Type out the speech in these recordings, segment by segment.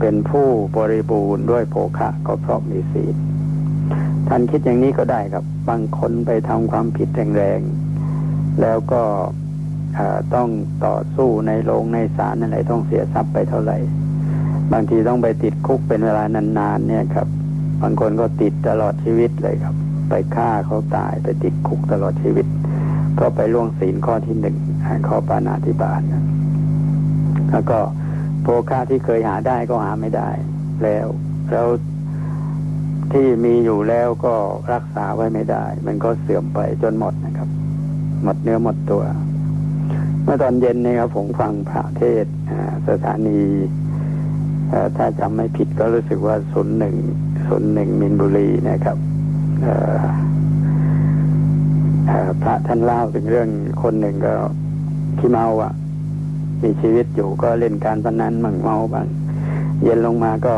เป็นผู้บริบูรณ์ด้วยโภคะก็เพราะมีศีลท่านคิดอย่างนี้ก็ได้ครับ บางคนไปทำความผิดแรงๆ แล้วก็ต้องต่อสู้ในโรงในศาลอะไรต้องเสียทรัพย์ไปเท่าไหร่ บางทีต้องไปติดคุกเป็นเวลานานๆเนี่ยครับ บางคนก็ติดตลอดชีวิตเลยครับ ไปฆ่าเขาตายไปติดคุกตลอดชีวิตเพราะไปล่วงศีลข้อที่หนึ่งข้อปานาธิบาตแล้วก็ โภคะที่เคยหาได้ก็หาไม่ได้แล้ว แล้วที่มีอยู่แล้วก็รักษาไว้ไม่ได้ มันก็เสื่อมไปจนหมดนะครับ หมดเนื้อหมดตัว เมื่อตอนเย็นนี่ครับผมฟังพระเทศสถานีถ้าจำไม่ผิดก็รู้สึกว่าศูนย์หนึ่งศูนย์หนึ่งมินบุรีนะครับพระท่านเล่าถึงเรื่องคนหนึ่งก็ที่เมาอะ มีชีวิตอยู่ก็เล่นการพนันมั่งเมาบ้างเย็นลงมาก็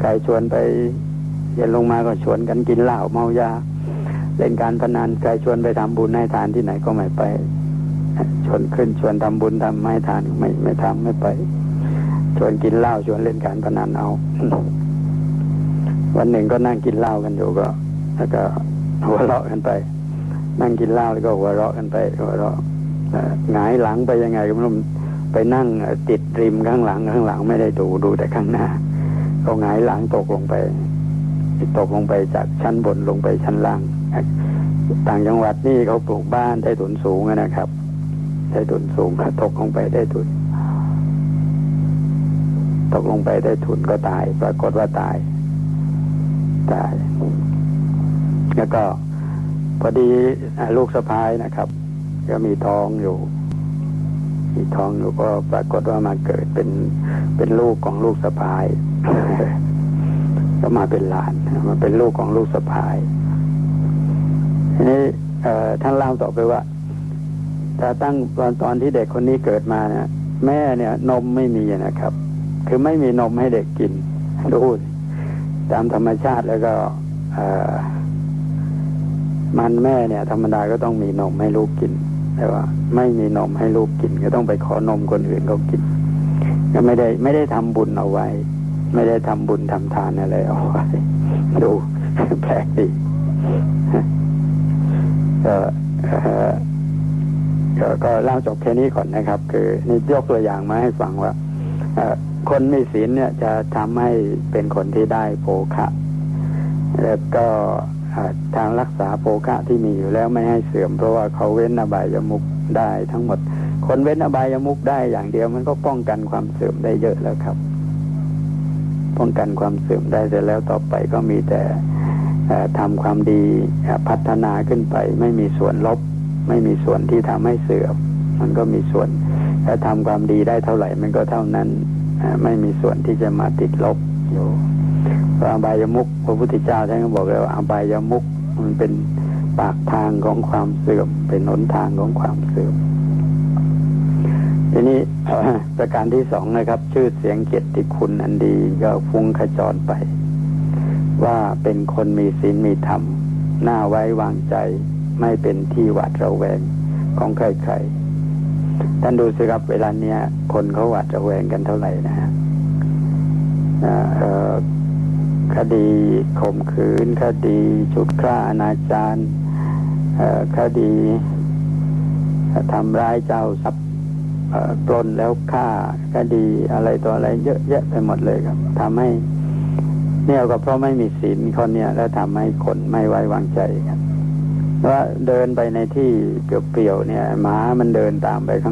ใครชวนไป เย็นลงมาก็ชวนกันกินเหล้าเมายา เล่นการพนันใครชวนไปทำบุญให้ทานที่ไหนก็ไม่ไป ชวนขึ้นชวนทำบุญทำให้ทานไม่ไม่ทำไม่ไป ชวนกินเหล้าชวนเล่นการพนันเอา วันหนึ่งก็นั่งกินเหล้ากันอยู่ก็ แล้วก็หัวเราะกันไป นั่งกินเหล้าแล้วก็หัวเราะกันไปหัวเราะ หงายหลังไปยังไงก็ไม่รู้ไปนั่งติดริมข้างหลังข้างหลังไม่ได้ดูดูแต่ข้างหน้า ก็หงายหลังตกลงไป ตกลงไปจากชั้นบนลงไปชั้นล่าง ต่างจังหวัดนี่เขาปลูกบ้านได้ถุนสูงนะครับ ได้ถุนสูงตกลงไปได้ถุนตกลงไปได้ถุนก็ตาย ปรากฏว่าตาย ตาย แล้วก็พอดีลูกสะพ้ายนะครับ ก็มีท้องอยู่ มีท้องอยู่ก็ปรากฏว่ามาเกิดเป็นเป็นลูกของลูกสะพ้ายก็มาเป็นหลานมาเป็นลูกของลูกสะพ้ายทีนี้ท่านเล่าต่อไปว่าถ้าตั้งตอนตอนที่เด็กคนนี้เกิดมานะแม่เนี่ย นมไม่มีนะครับ คือไม่มีนมให้เด็กกินดูตามธรรมชาติแล้วก็มันแม่เนี่ย ธรรมดาก็ต้องมีนมให้ลูกกิน แต่ว่า ไม่มีนมให้ลูกกิน ก็ต้องไปขอนมคนอื่นเขากิน ก็ไม่ได้ไม่ได้ทำบุญเอาไว้ ไม่ได้ทำบุญทำทานอะไรเอาไว้ดูแปลกดีก็ก็เล่าจบแค่นี้ก่อนนะครับ คือนี่ยกตัวอย่างมาให้ฟังว่าคนมีศีลเนี่ยจะทำให้เป็นคนที่ได้โภคะแล้วก็ ทางรักษาโภคะที่มีอยู่แล้วไม่ให้เสื่อม เพราะว่าเขาเว้นอบายามุกได้ทั้งหมด คนเว้นอบายามุกได้อย่างเดียวมันก็ป้องกันความเสื่อมได้เยอะแล้วครับ ป้องกันความเสื่อมได้เสร็จแล้วต่อไปก็มีแต่ทำความดีพัฒนาขึ้นไป ไม่มีส่วนลบ ไม่มีส่วนที่ทำให้เสื่อม มันก็มีส่วนถ้าทำความดีได้เท่าไหร่ มันก็เท่านั้นไม่มีส่วนที่จะมาติดลบอยู่ อบายมุกพระพุทธเจ้าท่านก็บอกแล้วอบายมุกมันเป็นปากทางของความเสื่อม เป็นหนทางของความเสื่อม ทีนี้ประการที่สองนะครับ ชื่อเสียงเกียรติคุณอันดีก็ฟุ้งขจรไป ว่าเป็นคนมีศีลมีธรรมน้าไว้วางใจไม่เป็นที่หวาดระแวงของใครๆท่านดูสิครับเวลาเนี้ยคนเขาหวาดระแวงกันเท่าไหร่นะฮะ คดีข่มขืน คดีชุดฆ่าอนาจารคดีทำร้ายเจ้าทรัพย์ปล้นแล้วฆ่าคดีอะไรตัวอะไรเยอะแยะไปหมดเลยครับทำให้เนี่ยก็เพราะไม่มีศีลคนเนี่ยแล้วทำให้คนไม่ไว้วางใจครับว่าเดินไปในที่เปลี่ยวๆเนี่ยหมามันเดินตามไปข้าง